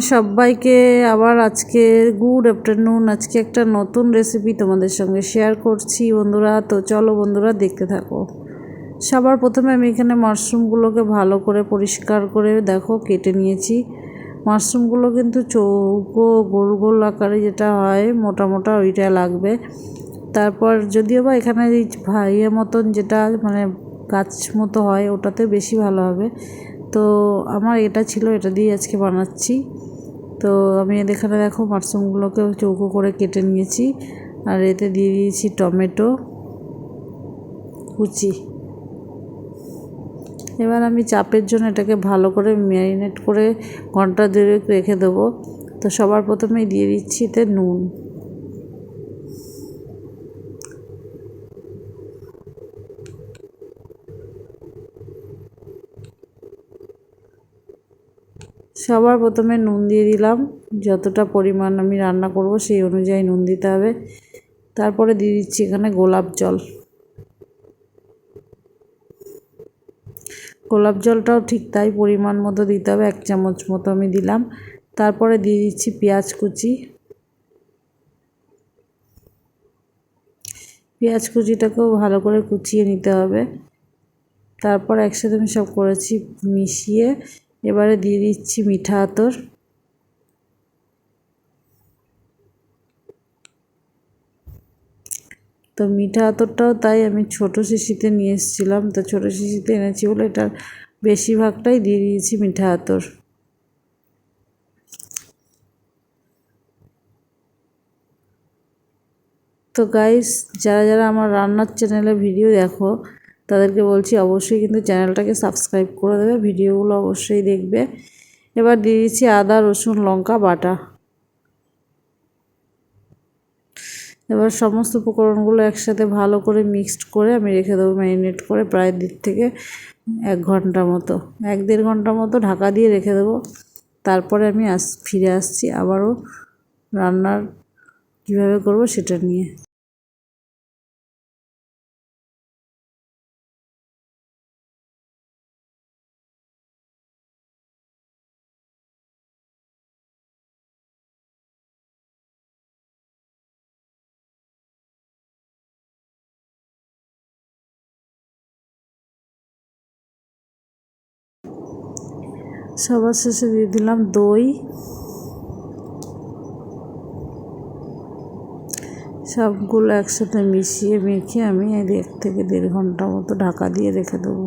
সবাইকে আবার আজকে গুড আফটারনুন আজকে একটা নতুন রেসিপি তোমাদের সঙ্গে শেয়ার করছি বন্ধুরা। তো চলো বন্ধুরা, দেখতে থাকো। সবার প্রথমে আমি এখানে মাশরুমগুলোকে ভালো করে পরিষ্কার করে দেখো, কেটে নিয়েছি। মাশরুমগুলো কিন্তু চৌকো, গোল গোল আকারে যেটা হয়, মোটা মোটা ওইটা লাগবে। তারপর যদিও বা এখানে এই ভাইয়ের মতন যেটা মানে গাছ মতো হয়, ওটাতে বেশি ভালো হবে। তো আমার এটা ছিল, এটা দিয়ে আজকে বানাচ্ছি। তো আমি এখানে দেখো মাশরুমগুলোকে চৌকো করে কেটে নিয়েছি। আর এতে দিয়ে দিয়েছি টমেটো, কুচি। এবার আমি চাপের জন্য এটাকে ভালো করে ম্যারিনেট করে ঘণ্টা দুয়েক রেখে দেবো। তো সবার প্রথমেই দিয়ে দিচ্ছি এতে নুন। সবার প্রথমে নুন দিয়ে দিলাম। যতটা পরিমাণ আমি রান্না করব সেই অনুযায়ী নুন দিতে হবে। তারপরে দিয়ে দিচ্ছি এখানে গোলাপ জল। গোলাপ জলটাও ঠিক তাই পরিমাণ মতো দিতে হবে, এক চামচ মতো আমি দিলাম। তারপরে দিয়ে দিচ্ছি পেঁয়াজ কুচি। পেঁয়াজ কুচিটাকেও ভালো করে কুচিয়ে নিতে হবে। তারপর একসাথে আমি সব করেছি মিশিয়ে এবারে দিয়ে দিচ্ছি মিঠা আতর। তো মিঠা আতরটাও তাই আমি ছোট শিশিতে নিয়ে এসেছিলাম। তো ছোট শিশিতে এনেছি বলে এটার বেশিরভাগটাই দিয়ে দিয়েছি মিঠা আতর। তো গাইস যারা যারা আমার রান্নার চ্যানেলে ভিডিও দেখো তাদেরকে বলছি অবশ্যই কিন্তু চ্যানেলটাকে সাবস্ক্রাইব করে দেবে, ভিডিওগুলো অবশ্যই দেখবে। এবার দিয়ে দিচ্ছি আদা, রসুন, লঙ্কা, বাটা। এবার সমস্ত উপকরণগুলো একসাথে ভালো করে মিক্সড করে আমি রেখে দেবো ম্যারিনেট করে প্রায় দিক থেকে এক ঘণ্টা মতো। এক দেড় ঘণ্টা মতো ঢাকা দিয়ে রেখে দেবো। তারপরে আমি আস, ফিরে আসছি আবারও রান্নার কীভাবে করব সেটা নিয়ে। সবার শেষে দিয়ে দিলাম দই। সবগুলো একসাথে মিশিয়ে মেখে আমি এক থেকে দেড় ঘণ্টা মতো ঢাকা দিয়ে রেখে দেবো।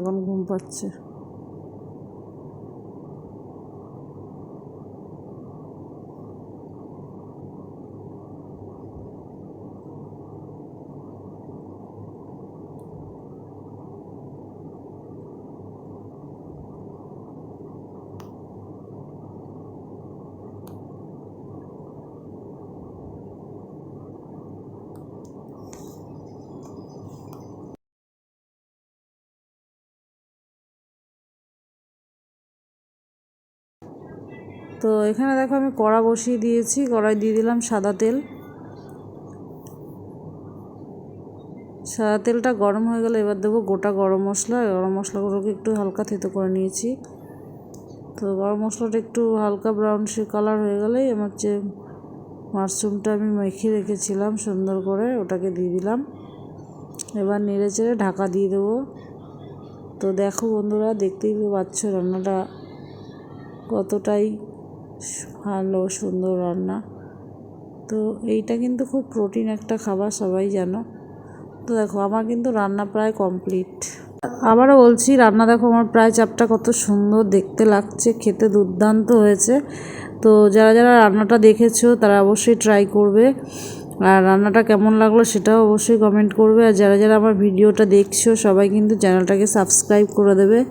এখন ঘুম পাচ্ছে। তো এখানে দেখো আমি কড়া বসিয়ে দিয়েছি কড়াই দিয়ে দিলাম সাদা তেল। সাদা তেলটা গরম হয়ে গেলে এবার দেবো গোটা গরম মশলা, গরম মশলাগুলোকে একটু হালকা থেতো করে নিয়েছি। তো গরম মশলাটা একটু হালকা ব্রাউন সে কালার হয়ে গেলেই আমার যে মাশরুমটা আমি মেখে রেখেছিলাম সুন্দর করে ওটাকে দিয়ে দিলাম। এবার নেড়ে চেড়ে ঢাকা দিয়ে দেবো। তো দেখো বন্ধুরা, দেখতেই পাচ্ছ রান্নাটা কতটাই ভালো, সুন্দর রান্না। তো এইটা কিন্তু খুব প্রোটিন একটা খাবার, সবাই জানো। তো দেখো, আমার কিন্তু রান্না প্রায় কমপ্লিট। আবারও বলছি, রান্না দেখো, আমার প্রায় চাপটা কত সুন্দর দেখতে লাগছে, খেতে দুর্দান্ত হয়েছে। তো যারা যারা রান্নাটা দেখেছ, তারা অবশ্যই ট্রাই করবে। আর রান্নাটা কেমন লাগল সেটাও অবশ্যই কমেন্ট করবে। আর যারা যারা আমার ভিডিওটা দেখছ, সবাই কিন্তু চ্যানেলটাকে সাবস্ক্রাইব করে দেবে।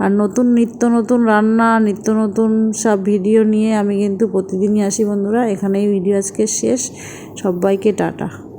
আর নতুন নিত্য নতুন রান্না, নিত্য নতুন সব ভিডিও নিয়ে আমি কিন্তু প্রতিদিনই আসি বন্ধুরা। এখানেই ভিডিও আজকে শেষ। সবাইকে টাটা।